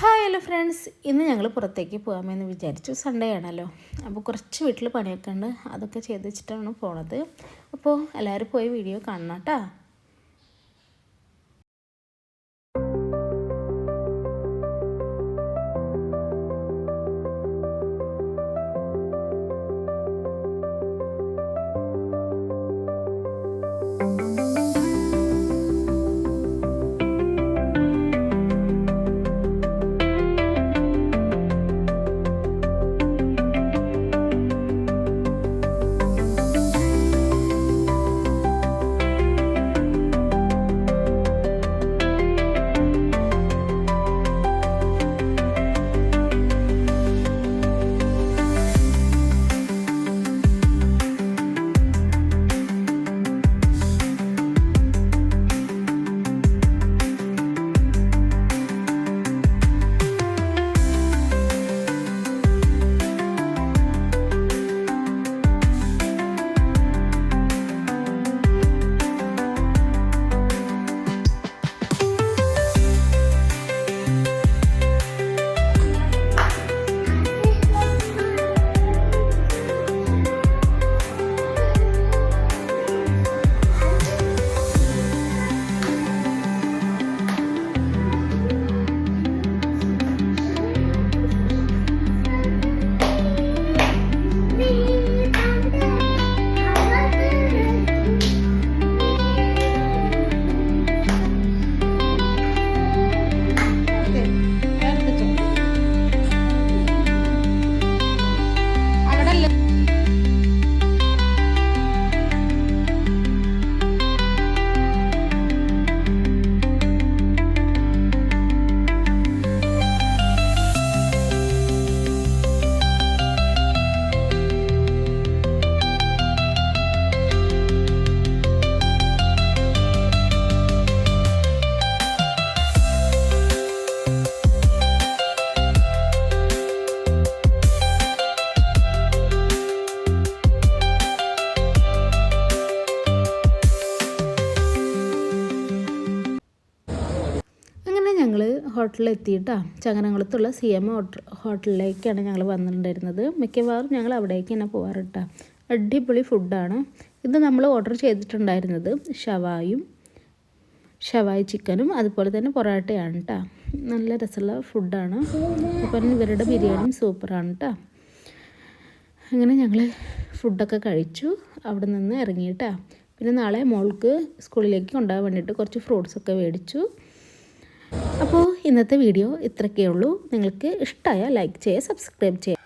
Hi hello friends. ഇന്ന് ഞങ്ങൾ പുറത്തേക്ക് പോകാമെന്ന് വിചാരിച്ചു. സൺഡേ ആണല്ലോ. അപ്പോൾ കുറച്ച് വീട്ടിൽ പണിയൊക്കെ ഉണ്ട്. അതൊക്കെ ചെയ്ത് വെച്ചിട്ടാണ് പോണത്. അപ്പോൾ എല്ലാവരും പോയി വീഡിയോ കാണണം കേട്ടോ. ഞങ്ങൾ ഹോട്ടലിലെത്തിയിട്ടാ ചങ്ങനകുളത്തുള്ള സി എം ഹോട്ടലിലേക്കാണ് ഞങ്ങൾ വന്നിട്ടുണ്ടായിരുന്നത്. മിക്കവാറും ഞങ്ങൾ അവിടേക്ക് തന്നെ പോകാറുട്ടാ അടിപൊളി ഫുഡാണ് ഇത് നമ്മൾ ഓർഡർ ചെയ്തിട്ടുണ്ടായിരുന്നത് ഷവായും ഷവായി ചിക്കനും അതുപോലെ തന്നെ പൊറോട്ടയാണ് കേട്ടോ നല്ല രസമുള്ള ഫുഡാണ് അപ്പം ഇവരുടെ ബിരിയാണിയും സൂപ്പറാണ് കേട്ടോ അങ്ങനെ ഞങ്ങൾ ഫുഡൊക്കെ കഴിച്ചു. അവിടെ നിന്ന് ഇറങ്ങിയിട്ടാ. പിന്നെ നാളെ മോൾക്ക് സ്കൂളിലേക്ക് കൊണ്ടുപോകാൻ വേണ്ടിയിട്ട് കുറച്ച് ഫ്രൂട്ട്സൊക്കെ മേടിച്ചു. അപ്പോൾ ഇന്നത്തെ വീഡിയോ ഇത്രയൊക്കെ ഉള്ളൂ. നിങ്ങൾക്ക് ഇഷ്ടമായ ലൈക്ക് ചെയ്യുക സബ്സ്ക്രൈബ് ചെയ്യുക.